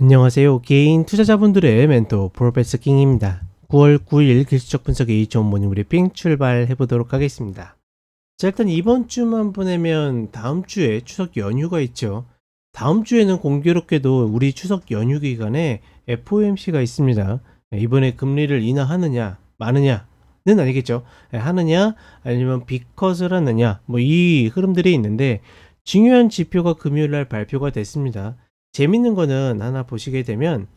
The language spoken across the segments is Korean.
안녕하세요. 개인 투자자분들의 멘토 프로페서 킹입니다. 9월 9일 글씨적 분석의 2차 모닝 브리핑 출발해 보도록 하겠습니다. 자, 일단 이번 주만 보내면 다음 주에 추석 연휴가 있죠. 다음 주에는 공교롭게도 우리 추석 연휴 기간에 FOMC가 있습니다. 이번에 금리를 인하하느냐, 마느냐 는 아니겠죠. 하느냐, 아니면 비컷을 하느냐, 뭐 이 흐름들이 있는데 중요한 지표가 금요일 날 발표가 됐습니다. 재밌는 거는 하나 보시게 되면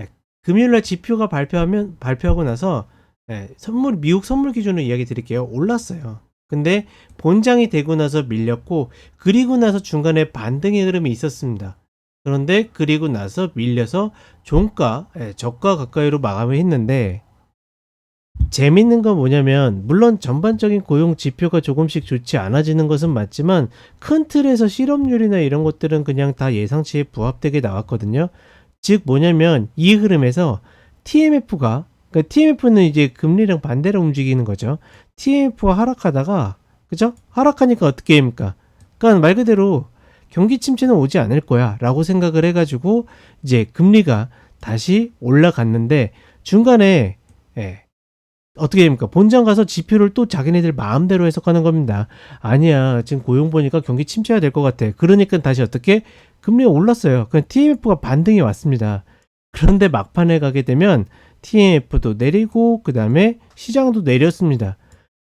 예, 금요일 날 지표가 발표하면 발표하고 나서 예, 선물 미국 선물 기준으로 이야기 드릴게요. 올랐어요. 근데 본장이 되고 나서 밀렸고 그리고 나서 중간에 반등의 흐름이 있었습니다. 그런데 그리고 나서 밀려서 종가, 예, 저가 가까이로 마감을 했는데 재밌는 건 뭐냐면 물론 전반적인 고용 지표가 조금씩 좋지 않아지는 것은 맞지만 큰 틀에서 실업률이나 이런 것들은 그냥 다 예상치에 부합되게 나왔거든요. 즉 뭐냐면 이 흐름에서 TMF가 그러니까 TMF는 이제 금리랑 반대로 움직이는 거죠. TMF가 하락하다가 그죠? 하락하니까 어떻게 됩니까? 그러니까 말 그대로 경기 침체는 오지 않을 거야라고 생각을 해가지고 이제 금리가 다시 올라갔는데 중간에 예, 어떻게 됩니까? 본장 가서 지표를 또 자기네들 마음대로 해석하는 겁니다. 아니야. 지금 고용 보니까 경기 침체가 될 것 같아. 그러니까 다시 어떻게? 금리가 올랐어요. 그냥 TMF가 반등이 왔습니다. 그런데 막판에 가게 되면 TMF도 내리고 그 다음에 시장도 내렸습니다.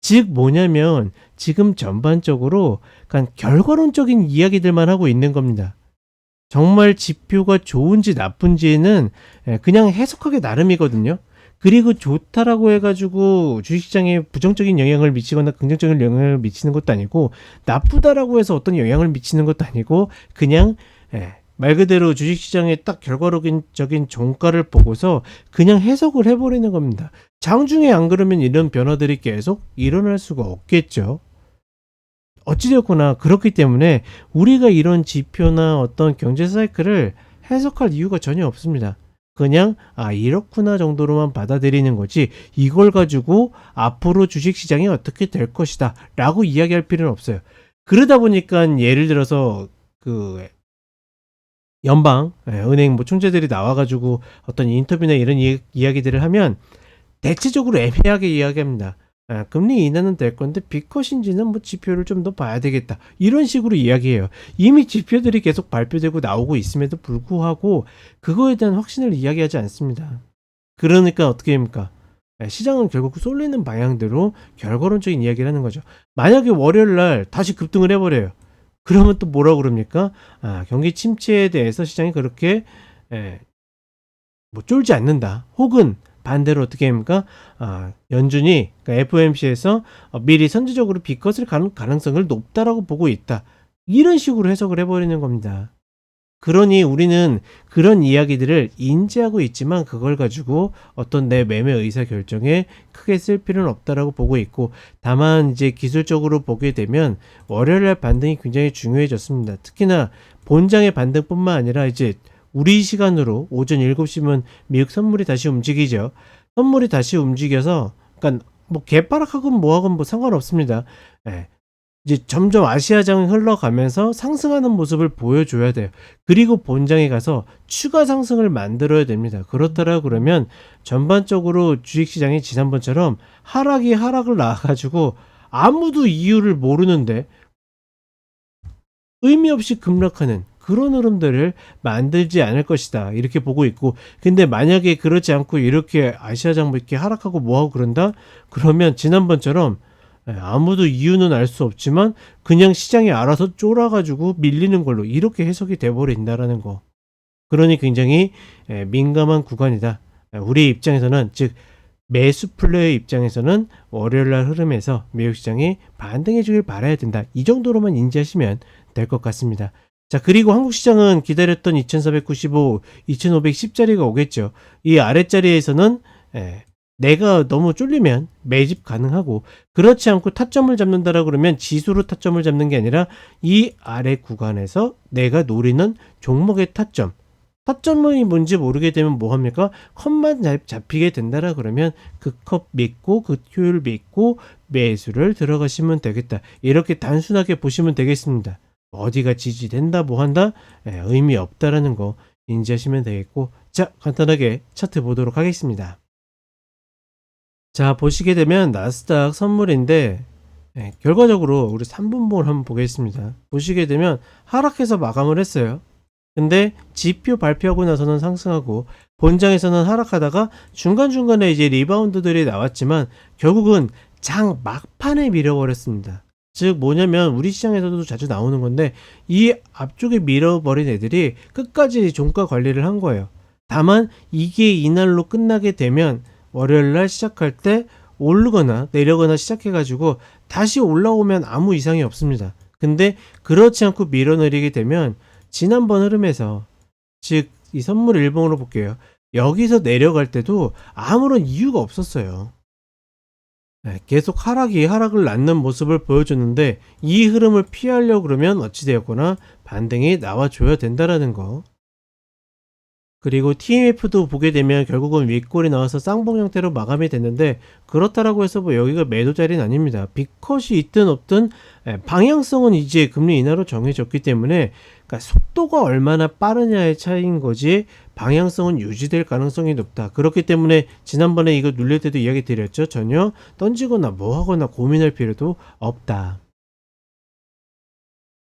즉 뭐냐면 지금 전반적으로 그냥 결과론적인 이야기들만 하고 있는 겁니다. 정말 지표가 좋은지 나쁜지는 예, 그냥 해석하기 나름이거든요. 그리고 좋다라고 해가지고 주식시장에 부정적인 영향을 미치거나 긍정적인 영향을 미치는 것도 아니고 나쁘다라고 해서 어떤 영향을 미치는 것도 아니고 그냥 예, 말 그대로 주식시장에 딱 결과적인 종가를 보고서 그냥 해석을 해버리는 겁니다. 장중에 안 그러면 이런 변화들이 계속 일어날 수가 없겠죠. 어찌되었거나 그렇기 때문에 우리가 이런 지표나 어떤 경제 사이클을 해석할 이유가 전혀 없습니다. 그냥 아 이렇구나 정도로만 받아들이는 거지 이걸 가지고 앞으로 주식시장이 어떻게 될 것이다 라고 이야기할 필요는 없어요. 그러다 보니까 예를 들어서 그 연방 예, 은행 뭐 총재들이 나와가지고 어떤 인터뷰나 이런 이야기들을 하면 대체적으로 애매하게 이야기합니다. 아, 금리 인하는 될 건데 비컷인지는 뭐 지표를 좀 더 봐야 되겠다. 이런 식으로 이야기해요. 이미 지표들이 계속 발표되고 나오고 있음에도 불구하고 그거에 대한 확신을 이야기하지 않습니다. 그러니까 어떻게 됩니까? 아, 시장은 결국 쏠리는 방향대로 결과론적인 이야기를 하는 거죠. 만약에 월요일 날 다시 급등을 해버려요. 그러면 또 뭐라고 그럽니까? 아, 경기 침체에 대해서 시장이 그렇게 에, 예, 뭐 쫄지 않는다. 혹은 반대로 어떻게 합니까? 아, 연준이 그러니까 FOMC에서 어, 미리 선제적으로 비컷을 가는 가능성을 높다라고 보고 있다. 이런 식으로 해석을 해버리는 겁니다. 그러니 우리는 그런 이야기들을 인지하고 있지만 그걸 가지고 어떤 내 매매 의사 결정에 크게 쓸 필요는 없다라고 보고 있고 다만 이제 기술적으로 보게 되면 월요일 반등이 굉장히 중요해졌습니다. 특히나 본장의 반등뿐만 아니라 이제 우리 시간으로 오전 7시면 미국 선물이 다시 움직이죠. 선물이 다시 움직여서 그러니까 뭐 개파락하건 뭐하건 뭐 상관없습니다. 예. 이제 점점 아시아장이 흘러가면서 상승하는 모습을 보여줘야 돼요. 그리고 본장에 가서 추가 상승을 만들어야 됩니다. 그렇더라 그러면 전반적으로 주식시장이 지난번처럼 하락이 하락을 나와가지고 아무도 이유를 모르는데 의미 없이 급락하는 그런 흐름들을 만들지 않을 것이다. 이렇게 보고 있고. 근데 만약에 그렇지 않고 이렇게 아시아장 뭐 이렇게 하락하고 뭐하고 그런다? 그러면 지난번처럼 예, 아무도 이유는 알 수 없지만 그냥 시장이 알아서 쫄아가지고 밀리는 걸로 이렇게 해석이 돼버린다라는 거. 그러니 굉장히 예, 민감한 구간이다. 예, 우리 입장에서는 즉 매수 플레이 입장에서는 월요일 날 흐름에서 미국 시장이 반등해 주길 바라야 된다. 이 정도로만 인지하시면 될 것 같습니다. 자, 그리고 한국 시장은 기다렸던 2495, 2510짜리가 오겠죠. 이 아랫자리에서는 예, 내가 너무 쫄리면 매집 가능하고 그렇지 않고 타점을 잡는다라 그러면 지수로 타점을 잡는 게 아니라 이 아래 구간에서 내가 노리는 종목의 타점 타점이 뭔지 모르게 되면 뭐 합니까? 컵만 잡히게 된다라 그러면 그 컵 믿고 그 효율 믿고 매수를 들어가시면 되겠다. 이렇게 단순하게 보시면 되겠습니다. 어디가 지지된다 뭐 한다 에, 예, 의미 없다라는 거 인지하시면 되겠고 자 간단하게 차트 보도록 하겠습니다. 자 보시게 되면 나스닥 선물인데 예, 결과적으로 우리 3분봉을 한번 보겠습니다. 보시게 되면 하락해서 마감을 했어요. 근데 지표 발표하고 나서는 상승하고 본장에서는 하락하다가 중간중간에 이제 리바운드들이 나왔지만 결국은 장 막판에 밀어버렸습니다. 즉 뭐냐면 우리 시장에서도 자주 나오는 건데 이 앞쪽에 밀어버린 애들이 끝까지 종가 관리를 한 거예요. 다만 이게 이날로 끝나게 되면 월요일 날 시작할 때 오르거나 내려거나 시작해가지고 다시 올라오면 아무 이상이 없습니다. 근데 그렇지 않고 밀어내리게 되면 지난번 흐름에서 즉 이 선물 일봉으로 볼게요. 여기서 내려갈 때도 아무런 이유가 없었어요. 네, 계속 하락이 하락을 낳는 모습을 보여줬는데 이 흐름을 피하려고 그러면 어찌되었거나 반등이 나와줘야 된다라는 거. 그리고 TMF도 보게 되면 결국은 윗골이 나와서 쌍봉 형태로 마감이 됐는데 그렇다라고 해서 뭐 여기가 매도 자리는 아닙니다. 빅컷이 있든 없든 예, 방향성은 이제 금리 인하로 정해졌기 때문에 그러니까 속도가 얼마나 빠르냐의 차이인 거지 방향성은 유지될 가능성이 높다. 그렇기 때문에 지난번에 이거 눌릴 때도 이야기 드렸죠. 전혀 던지거나 뭐 하거나 고민할 필요도 없다.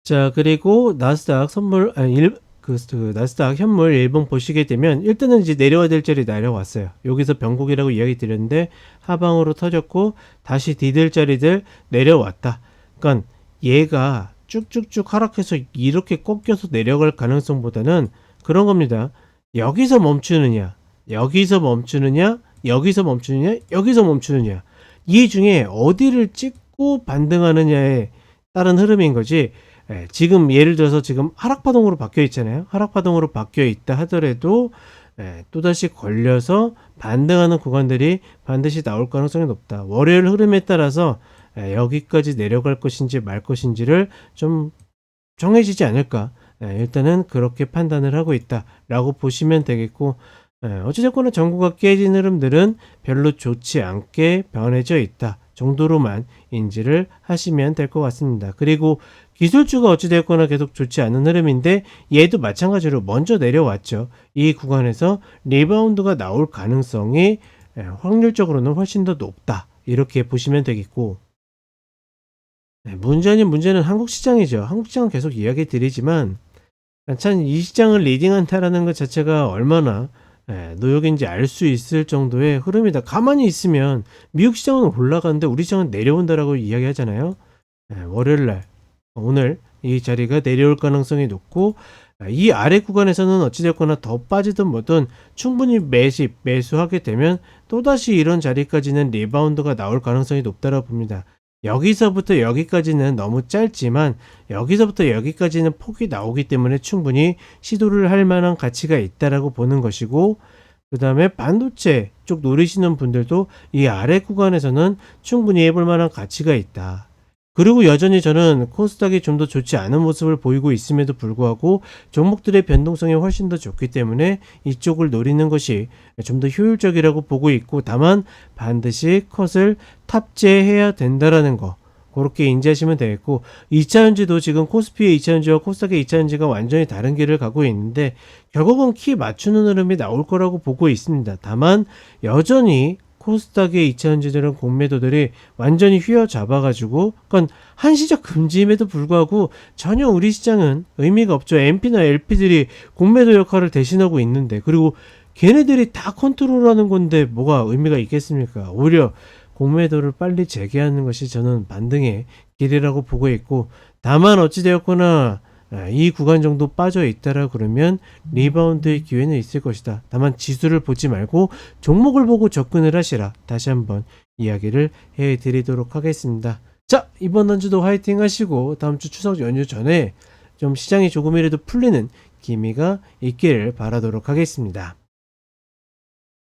자 그리고 나스닥 선물 아니 일, 그, 그 나스닥 현물 일봉 보시게 되면 일단은 이제 내려와야 될 자리 내려왔어요. 여기서 변곡이라고 이야기 드렸는데 하방으로 터졌고 다시 디딜 자리들 내려왔다. 그러니까 얘가 쭉쭉쭉 하락해서 이렇게 꺾여서 내려갈 가능성보다는 그런 겁니다. 여기서 멈추느냐, 여기서 멈추느냐, 여기서 멈추느냐, 여기서 멈추느냐. 이 중에 어디를 찍고 반등하느냐에 따른 흐름인 거지. 예, 지금 예를 들어서 지금 하락파동으로 바뀌어 있잖아요. 하락파동으로 바뀌어 있다 하더라도 예, 또다시 걸려서 반등하는 구간들이 반드시 나올 가능성이 높다. 월요일 흐름에 따라서 예, 여기까지 내려갈 것인지 말 것인지를 좀 정해지지 않을까. 예, 일단은 그렇게 판단을 하고 있다라고 보시면 되겠고 예, 어찌됐거나 전구가 깨진 흐름들은 별로 좋지 않게 변해져 있다 정도로만 인지를 하시면 될 것 같습니다. 그리고 기술주가 어찌됐거나 계속 좋지 않은 흐름인데 얘도 마찬가지로 먼저 내려왔죠. 이 구간에서 리바운드가 나올 가능성이 예, 확률적으로는 훨씬 더 높다. 이렇게 보시면 되겠고 네, 문제 아닌 문제는 한국 시장이죠. 한국 시장은 계속 이야기 드리지만 참 이 시장을 리딩한다라는 것 자체가 얼마나 예, 노역인지 알 수 있을 정도의 흐름이다. 가만히 있으면 미국 시장은 올라가는데 우리 시장은 내려온다라고 이야기하잖아요. 예, 월요일 날 오늘 이 자리가 내려올 가능성이 높고 이 아래 구간에서는 어찌됐거나 더 빠지든 뭐든 충분히 매집 매수하게 되면 또다시 이런 자리까지는 리바운드가 나올 가능성이 높다고 봅니다. 여기서부터 여기까지는 너무 짧지만 여기서부터 여기까지는 폭이 나오기 때문에 충분히 시도를 할 만한 가치가 있다라고 보는 것이고 그 다음에 반도체 쪽 노리시는 분들도 이 아래 구간에서는 충분히 해볼 만한 가치가 있다. 그리고 여전히 저는 코스닥이 좀 더 좋지 않은 모습을 보이고 있음에도 불구하고 종목들의 변동성이 훨씬 더 좋기 때문에 이쪽을 노리는 것이 좀 더 효율적이라고 보고 있고 다만 반드시 컷을 탑재해야 된다라는 거 그렇게 인지하시면 되겠고 2차전지도 지금 코스피의 2차전지와 코스닥의 2차전지가 완전히 다른 길을 가고 있는데 결국은 키 맞추는 흐름이 나올 거라고 보고 있습니다. 다만 여전히 코스닥의 2차전지들은 공매도들이 완전히 휘어잡아가지고 그건 한시적 금지임에도 불구하고 전혀 우리 시장은 의미가 없죠. MP나 LP들이 공매도 역할을 대신하고 있는데 그리고 걔네들이 다 컨트롤하는 건데 뭐가 의미가 있겠습니까? 오히려 공매도를 빨리 재개하는 것이 저는 반등의 길이라고 보고 있고 다만 어찌되었거나 아, 이 구간 정도 빠져 있다라 그러면 리바운드의 기회는 있을 것이다. 다만 지수를 보지 말고 종목을 보고 접근을 하시라. 다시 한번 이야기를 해 드리도록 하겠습니다. 자, 이번 한 주도 화이팅 하시고 다음 주 추석 연휴 전에 좀 시장이 조금이라도 풀리는 기미가 있기를 바라도록 하겠습니다.